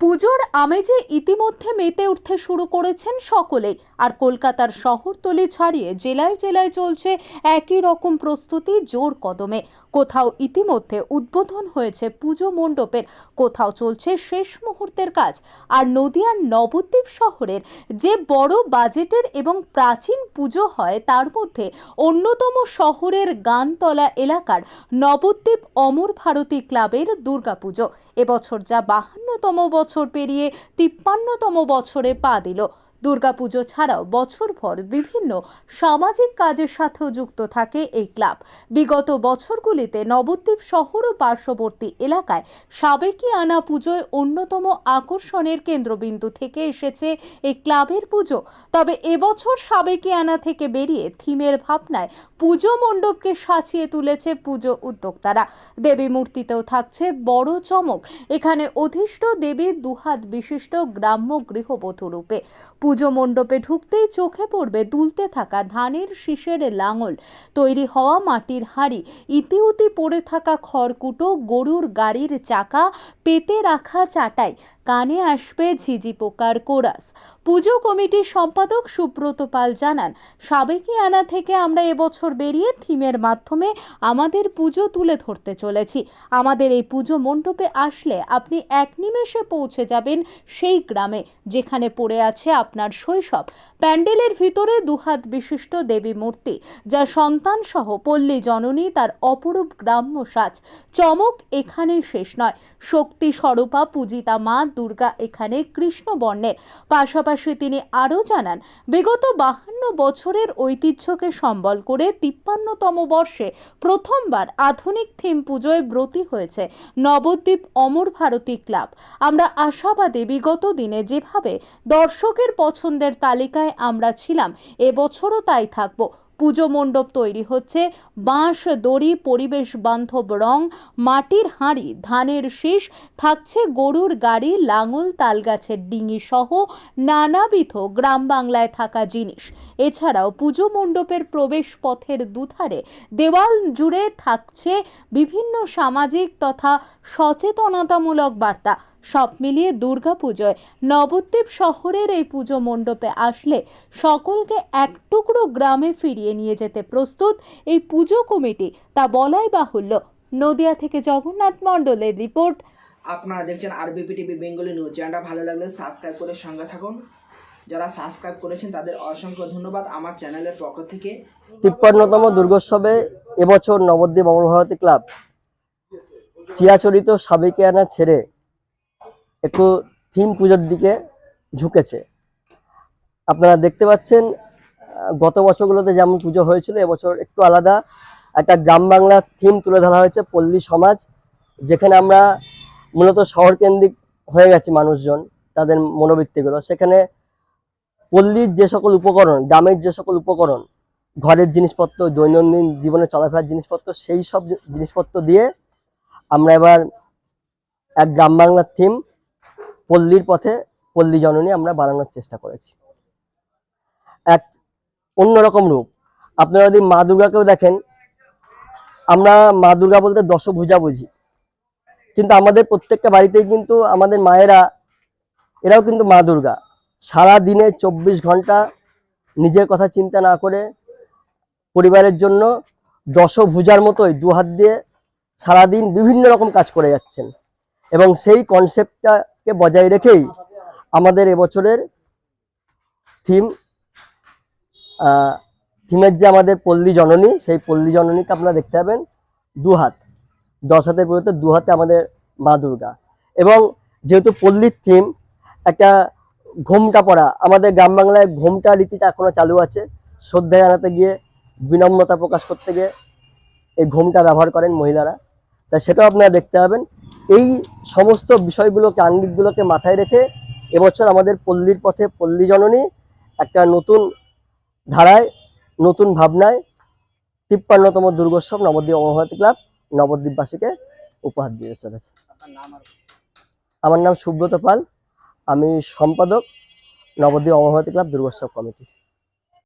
পুজোর আমেজে ইতিমধ্যে মেতে উঠতে শুরু করেছেন সকলেই, আর কলকাতার শহরতলি ছাড়িয়ে জেলায় জেলায় চলছে একই রকম প্রস্তুতি জোর কদমে। কোথাও ইতিমধ্যে উদ্বোধন হয়েছে পুজো মণ্ডপের, কোথাও চলছে শেষ মুহূর্তের কাজ, আর নদিয়ার নবদ্বীপ শহরের যে বড় বাজেটের এবং প্রাচীন পুজো হয় তার মধ্যে অন্যতম শহরের গানতলা এলাকার নবদ্বীপ অমর ভারতী ক্লাবের দুর্গাপুজো। এবছর যা বাহান্নতম বছর পেরিয়ে তিপ্পান্নতম বছরে পা দিল। দুর্গাপুজো ছাড়াও বছরভর বিভিন্ন সামাজিক কাজের সাথেও যুক্ত থাকে এই ক্লাব। বিগত বছরগুলিতে নবদ্বীপ শহর ও পার্শ্ববর্তী এলাকায় সাবেকি আনা পুজোয় অন্যতম আকর্ষণের কেন্দ্রবিন্দু থেকে এসেছে এই ক্লাবের পুজো। তবে এবছর সাবেকি আনা থেকে বেরিয়ে থিমের ভাবনায় পুজো মণ্ডপকে সাজিয়ে তুলেছে পুজো উদ্যোক্তারা। দেবী মূর্তিতেও থাকছে বড় চমক। এখানে অধিষ্ঠ দেবীর দুহাত বিশিষ্ট গ্রাম্য গৃহবধূ রূপে পুজো মণ্ডপে ঢুকতেই চোখে পড়বে দুলতে থাকা ধানের শীষের লাঙল। তৈরি হওয়া মাটির হাঁড়ি, ইতিউতি পড়ে থাকা খড়কুটো, গরুর গাড়ির চাকা পেতে রাখা চাটাই। কানে আসবে ঝিঝি পোকার কোরাস। পুজো কমিটির সম্পাদক সুব্রত পাল জানান, সাবেকি আনা থেকে আমরা এবছর বেরিয়ে থিমের মাধ্যমে আমাদের পুজো তুলে ধরতে চলেছি। আমাদের এই পুজো মণ্ডপে আসলে আপনি এক নিমেষে পৌঁছে যাবেন সেই গ্রামে, যেখানে পড়ে আছে আপনার শৈশব। প্যান্ডেলের ভিতরে দুহাত বিশিষ্ট দেবী মূর্তি, যা সন্তান সহ পল্লী জননী তার অপরূপ গ্রাম্য সাজ। চমক এখানেই শেষ নয়। শক্তি স্বরূপা, পূজিতা মা, দুর্গা এখানে কৃষ্ণ বর্ণের পাশাপাশি তিনি আরও জানান, বিগত বাহান্ন বছরের ঐতিহ্যকে সম্বল করে তিপ্পান্নতম বর্ষে প্রথমবার আধুনিক থিম পুজোয় ব্রতী হয়েছে নবদ্বীপ অমর ভারতী ক্লাব। আমরা আশাবাদী বিগত দিনে যেভাবে দর্শকের পছন্দের তালিকায় আমরা ছিলাম, এবছরও তাই থাকব। পুজো মণ্ডপ তৈরি হচ্ছে। বাঁশ, দড়ি, পরিবেশ বান্ধব রং, মাটির হাঁড়ি, ধানের শীষ, থাকছে গরুর গাড়ি, লাঙল, তালগাছের ডিঙি সহ নানাবিধ গ্রাম বাংলায় থাকা জিনিস। এছাড়াও পুজো মণ্ডপের প্রবেশ পথের দুধারে দেওয়াল জুড়ে থাকছে বিভিন্ন সামাজিক তথা সচেতনতামূলক বার্তা। সব মিলিয়ে দুর্গাপুজোয় নবদ্বীপ শহরের এই পুজো মণ্ডপে আসলে সকলকে এক টুকরো গ্রামে ফিরিয়ে নিয়ে যেতে প্রস্তুত এই পুজো কমিটি। তা বলাই বাহুল্য। নদিয়া থেকে জগন্নাথ মণ্ডলের রিপোর্ট। আপনারা দেখছেন আরবিপি টিভি বেঙ্গলি নিউজ। চ্যানেলটা ভালো লাগলে সাবস্ক্রাইব করে সঙ্গে থাকুন। যারা সাবস্ক্রাইব করেছেন তাদের অসংখ্য ধন্যবাদ আমার চ্যানেলের পক্ষ থেকে। তিপ্পান্নতম দুর্গোৎসবে এবছর নবদ্বীপ অমরভারতী ক্লাব চিরাচরিত আনা ছেড়ে একটু থিম পুজোর দিকে ঝুঁকেছে। আপনারা দেখতে পাচ্ছেন গত বছরগুলোতে যেমন পুজো হয়েছিল, এবছর একটু আলাদা। একটা গ্রাম বাংলা থিম তুলে ধরা হয়েছে, পল্লী সমাজ, যেখানে আমরা মূলত শহর কেন্দ্রিক হয়ে গেছি মানুষজন, তাদের মনোবৃত্তিগুলো। সেখানে পল্লীর যে সকল উপকরণ, গ্রামের যে সকল উপকরণ, ঘরের জিনিসপত্র, দৈনন্দিন জীবনে চলাফেরার জিনিসপত্র, সেই সব জিনিসপত্র দিয়ে আমরা এবার এক গ্রাম বাংলার থিম পল্লীর পথে পল্লী জননী আমরা বানানোর চেষ্টা করেছি। এক অন্যরকম রূপ। আপনারা যদি মা দুর্গাকেও দেখেন, আমরা মা দুর্গা বলতে দশভুজা বুঝি কিন্তু আমাদের প্রত্যেকটা বাড়িতেই কিন্তু আমাদের মায়েরা, এরাও কিন্তু মা দুর্গা। সারা দিনে চব্বিশ ঘণ্টা নিজের কথা চিন্তা না করে পরিবারের জন্য দশভুজার মতোই দু হাত দিয়ে সারাদিন বিভিন্ন রকম কাজ করে যাচ্ছেন। এবং সেই কনসেপ্টটাকে বজায় রেখেই আমাদের এবছরের থিম থিমের যে আমাদের পল্লী জননী, সেই পল্লী জননীকে আপনারা দেখতে পাবেন দু হাত দশ হাতের পরিবর্তে দু হাতে আমাদের মা দুর্গা। এবং যেহেতু পল্লীর থিম, একটা ঘোমটা পড়া, আমাদের গ্রাম বাংলায় ঘোমটা রীতিটা এখনও চালু আছে। শ্রদ্ধা জানাতে গিয়ে, বিনম্রতা প্রকাশ করতে গিয়ে এই ঘোমটা ব্যবহার করেন মহিলারা। তা সেটাও আপনারা দেখতে পাবেন। এই সমস্ত বিষয়গুলোকে আঙ্গিকগুলোকে মাথায় রেখে এবছর আমাদের পল্লীর পথে পল্লী জননী একটা নতুন ধারায় নতুন ভাবনায় তিপ্পান্নতম দুর্গোৎসব নবদ্বীপ অমরভারতী ক্লাব নবদ্বীপবাসীকে উপহার দিয়ে চলেছে। আমার নাম সুব্রত পাল আমি সম্পাদক নবদ্বীপ অমরভারতী ক্লাব দুর্গোৎসব কমিটি।